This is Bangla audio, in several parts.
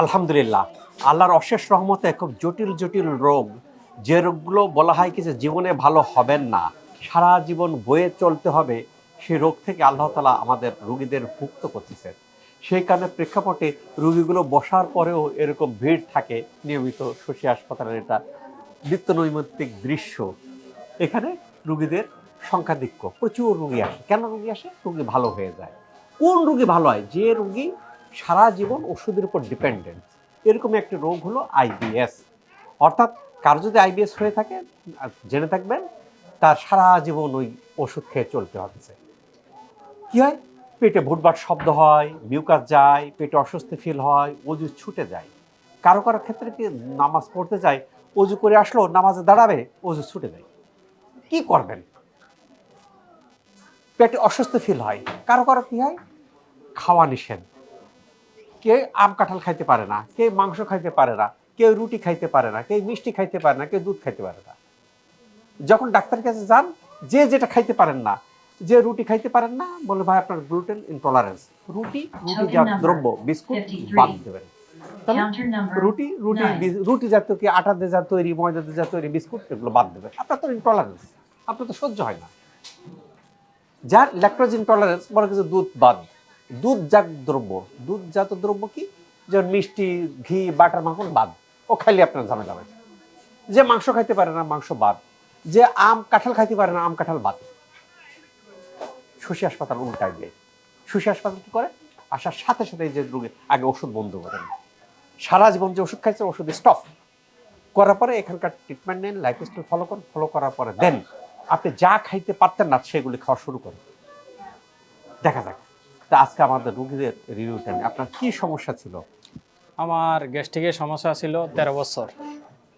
আলহামদুলিল্লাহ, আল্লাহর অশেষ রহমতে খুব জটিল জটিল রোগ। যে রোগগুলো বলা হয় কি যে জীবনে ভালো হবেন না, সারা জীবন বয়ে চলতে হবে, সেই রোগ থেকে আল্লাহ তালা আমাদের রুগীদের মুক্ত করতেছেন সেই কারণে প্রেক্ষাপটে রুগীগুলো বসার পরেও এরকম ভিড় থাকে, নিয়মিত শশী হাসপাতালের এটা নিত্য নৈমিত্তিক দৃশ্য। এখানে রুগীদের সংখ্যাধিক্য প্রচুর রুগী আসে। কেন রুগী আসে? রুগী ভালো হয়ে যায়। কোন রুগী ভালো হয়? যে রুগী সারা জীবন ওষুধের উপর ডিপেন্ডেন্ট এরকম একটি রোগ হলো আইবিএস অর্থাৎ কার যদি আইবিএস হয়ে থাকে জেনে থাকবেন, তার সারা জীবন ওই ওষুধ খেয়ে চলতে হচ্ছে। কি হয়? পেটে ভুটভাট শব্দ হয় মিউকাস যায়, পেটে অস্বস্তি ফিল হয়, অজু ছুটে যায়। কারও কারও ক্ষেত্রে কি নামাজ পড়তে যায়, অজু করে আসলো নামাজে দাঁড়াবে, অজু ছুটে যায়। কি করবেন? পেটে অস্বস্তি ফিল হয়। কারও কারও কি হয়? খাওয়া নিষেধ। কে আম কাঁঠাল খাইতে পারে না কে মাংস খাইতে পারে না কেউ রুটি খাইতে পারে না কেউ মিষ্টি খাইতে পারে না কেউ দুধ খাইতে পারে না। যখন ডাক্তারের কাছে যান যে যেটা খাইতে পারেন না যে রুটি খাইতে পারেন না বলে ভাই আপনার গ্লুটেন ইনটলারেন্স রুটি রুটি জাত দ্রব্য বিস্কুট বাদ দেবেন রুটি রুটি রুটি জাতীয় কি আটা দিয়ে যা তৈরি ময়দা দিয়ে যা তৈরি বিস্কুট এগুলো বাদ দেবে আপনার তো ইনটলারেন্স আপনার তো সহ্য হয় না। যার ল্যাকটোজ ইনটলারেন্স বলে কিছু দুধ বাদ দুধজাত দ্রব্য। দুধজাত দ্রব্য কি? যেমন মিষ্টি, ঘি, বাটার মাখন বাদ। ও খাইলে আপনার ঝামেলা হবে যে মাংস খাইতে পারে না, মাংস বাদ। যে আম, কাঁঠাল খাইতে পারে না, আম, কাঁঠাল বাদ। শশী হাসপাতাল উল্টায় দেয়। শশী হাসপাতাল কি করে? আসার সাথে সাথে যে রোগী আগে ওষুধ বন্ধ করেন সারা জীবন যে ওষুধ খাইছে, ওষুধ স্টপ করার পরে এখানকার ট্রিটমেন্ট নেন লাইফ স্টাইল ফলো করুন ফলো করার পরে দেন। আপনি যা খাইতে পারতেন না, সেগুলি খাওয়া শুরু করেন। দেখা যাক। তা আজকে আমাদের রুগীদের রিভিউটা নিয়ে আপনার কি সমস্যা ছিল? আমার গ্যাস্ট্রিকের সমস্যা ছিল তেরো বছর।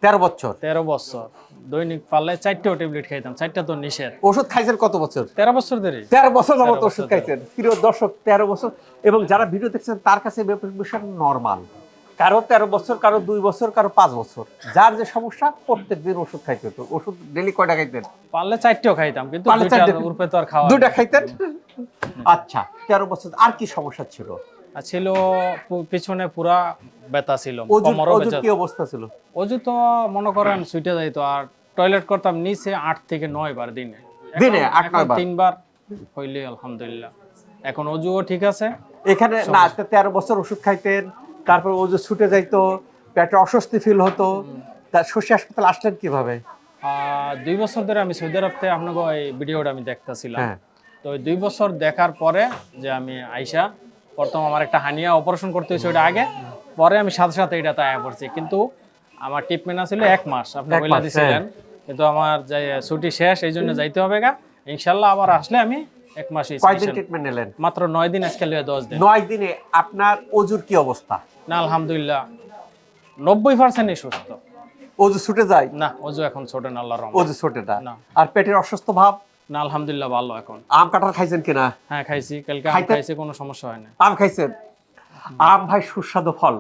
তেরো বছর? তেরো বছর। দৈনিক পারলে চারটেও ট্যাবলেট খাইতাম চারটা তো নিষেধ। ওষুধ খাইছেন কত বছর? তেরো বছর ধরে। তেরো বছর যাবত ওষুধ খাইছেন। প্রিয় দর্শক তেরো বছর। এবং যারা ভিডিও দেখছেন তার কাছে বিষয় নর্মাল কারও তেরো বছর কারও দুই বছর কারও পাঁচ বছর। যার যে সমস্যা প্রত্যেক দিন ওষুধ খাইতে হতো। ওষুধ ডেলি কয়টা খাইতেন? পারলে চারটেও খাইতাম কিন্তু পারলে দুইটার চারটে- তো আর খাওয়া দুটা খাইতেন? আচ্ছা তেরো বছর আর কি সমস্যা ছিল? ছিল পিছনে পুরা ব্যথা ছিল কি অবস্থা ছিল? অজু তো মনে করেন সুইটে যাইতো আর টয়লেট করতাম নিচে আট থেকে নয় বার দিনে। দিনে আট, নয় বার? তিনবার হইলে আলহামদুলিল্লাহ। এখন অজুও ঠিক আছে। এখানে না তেরো বছর ওষুধ খাইতেন তারপর ওজু ছুটে যাইতো পেটে অস্বস্তি ফিল হতো। তার শশী হাসপাতাল আসলেন কীভাবে? দুই বছর ধরে আমি সৌদি আরব থেকে আপনাকে এই ভিডিওটা আমি দেখতেছিলাম। হ্যাঁ। তো দুই বছর দেখার পরে যে আমি আইসা প্রথম আমার একটা হানিয়া অপারেশন করতে হয়েছে ওইটা আগে পরে আমি সাথে সাথে এটা আয়া পড়ছি কিন্তু আমার ট্রিটমেন্ট ছিল এক মাস আপনি বলে মাস, দিছিলেন। কিন্তু আমার যে ছুটি শেষ এই জন্য যাইতে হবে গা। ইনশাল্লাহ আবার আসলে আমি এক মাস কয়দিন ট্রিটমেন্ট নিলেন? মাত্র নয় দিন আজকে লিয়ে দশ দিন। নয় দিনে আপনার ওজুর কি অবস্থা? না আলহামদুলিল্লাহ। নব্বই পার্সেন্টই সুস্থ। ওজু ছুটে যায়? না অজু এখন ছোট না আল্লাহর। ওজু ছোটে না। আর পেটের অসুস্থ ভাব? না আলহামদুলিল্লাহ ভালো এখন। আম কাঁঠাল খাইছেন কিনা? হ্যাঁ খাইছি। কালকে আম খাইছি কোনো সমস্যা হয় না আম খাইছেন? আম ভাই সুস্বাদু ফল।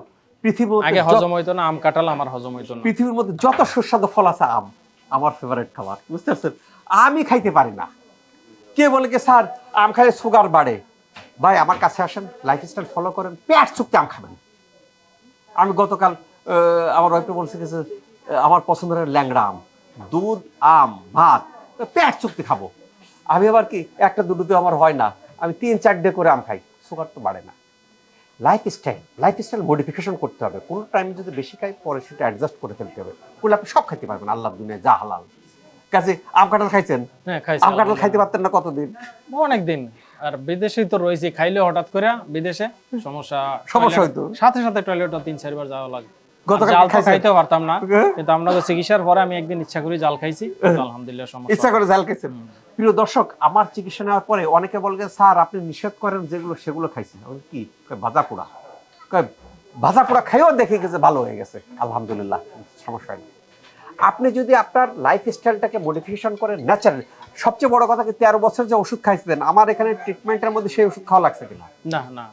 পৃথিবীর আগে হজম হইতো না আম কাটাল আমার হজম হইতো না। পৃথিবীর মধ্যে যত সুস্বাদু ফল আছে আম আমার ফেভারিট খাবার বুঝতে পারছেন? আমি খাইতে পারি না। কে বলে কি স্যার আম খাইলে সুগার বাড়ে ভাই আমার কাছে আসেন লাইফস্টাইল ফলো করেন পেট চুক্তি আম খাবেন। আমি গতকাল আমার ওয়াইফকে বলছি আমার পছন্দের ল্যাংড়া আম। দুধ আম ভাত পেট চুক্তি খাব। আমি আবার কি একটা দুটোতে আমার হয় না। আমি তিন চারটে করে আম খাই সুগার তো বাড়ে না। Life style life style modification করতে হবে। কোনো টাইমে যদি বেশি খাই পরে সেটা অ্যাডজাস্ট করে ফেলতে হবে। করলে আপনি সব খাইতে পারবেন আল্লাহ দুনিয়া যা হালাল। কাজে আম কাঁঠাল খাইছেন? হ্যাঁ আম কাঁঠাল খাইতে পারতেন না কতদিন? অনেক দিন আর বিদেশে তো রয়েছে খাইলে হঠাৎ করে বিদেশে সমস্যা সমস্যা হইতো। সাথে সাথে টয়লেটও তিন চারবার যাওয়া লাগে। জাল তো খাইছেন? পারতাম না? কিন্তু আমরা তো চিকিৎসার পরে আমি একদিন ইচ্ছা করি জাল খাইছি। আলহামদুলিল্লাহ সমস্যা ইচ্ছা করে জাল খাইছেন। প্রিয় দর্শক আমার চিকিৎসা নেওয়ার পরে অনেকে স্যার আপনি নিষেধ করেন যেগুলো সেগুলো খাইছেন। কি? ভাজা পোড়া? ভাজা পোড়া খাইও দেখে গেছে ভালো হয়ে গেছে। আলহামদুলিল্লাহ সমস্যা নেই আপনি যদি আপনার লাইফ স্টাইলটাকে মডিফিকেশন করেন ন্যাচারাল সবচেয়ে বড় কথা কি তেরো বছর যে ওষুধ খাইছিলেন আমার এখানে ট্রিটমেন্টের মধ্যে সেই ওষুধ খাওয়া লাগছে কিনা? না না।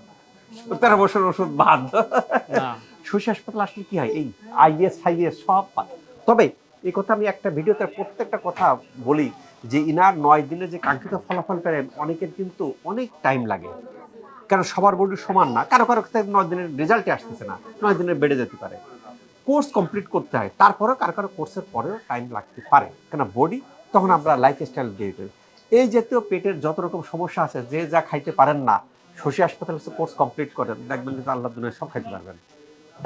তেরো বছর ওষুধ বাদ। না। শশী হাসপাতাল আসলে কি হয়? এই আইএস, ফাইএস সব পায়। তবে এই কথা আমি একটা ভিডিওতে প্রত্যেকটা কথা বলি যে ইনার নয় দিনে যে কাঙ্ক্ষিত ফলাফল পেলেন অনেকের কিন্তু অনেক টাইম লাগে। কারণ সবার বডি সমান না। কারও কারও ক্ষেত্রে নয় দিনের রেজাল্টে আসতেছে না। নয় দিনের বেড়ে যেতে পারে। কোর্স কমপ্লিট করতে হয়। তারপরেও কারও কারও কোর্সের পরেও টাইম লাগতে পারে। কেন বডি তখন আমরা লাইফ স্টাইল দিয়ে দিই। এই জাতীয় পেটের যত রকম সমস্যা আছে, যে যা খাইতে পারেন না, শশী হাসপাতালে কোর্স কমপ্লিট করেন, দেখবেন যে আল্লাহ দুনিয়া সব খাইতে পারবেন।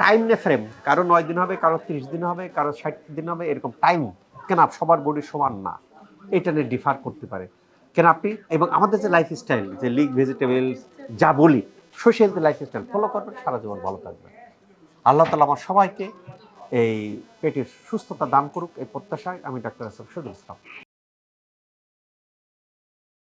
টাইম নে ফ্রেম কারও নয় দিন হবে, কারও তিরিশ দিন হবে, কারও ষাট দিন হবে, এরকম টাইম কেন সবার বডি সমান না। এটা নিয়ে ডিফার করতে পারে। কেন আপনি এবং আমাদের যে লাইফ স্টাইল যে লিগ ভেজিটেবলস যা বলি সোশ্যাল যে লাইফ স্টাইল ফলো করবেন, সারা জীবন ভালো থাকবেন। আল্লাহ তালা আমার সবাইকে এই পেটের সুস্থতা দান করুক, এই প্রত্যাশায় আমি ডাক্তার আসফ শহীদুল ইসলাম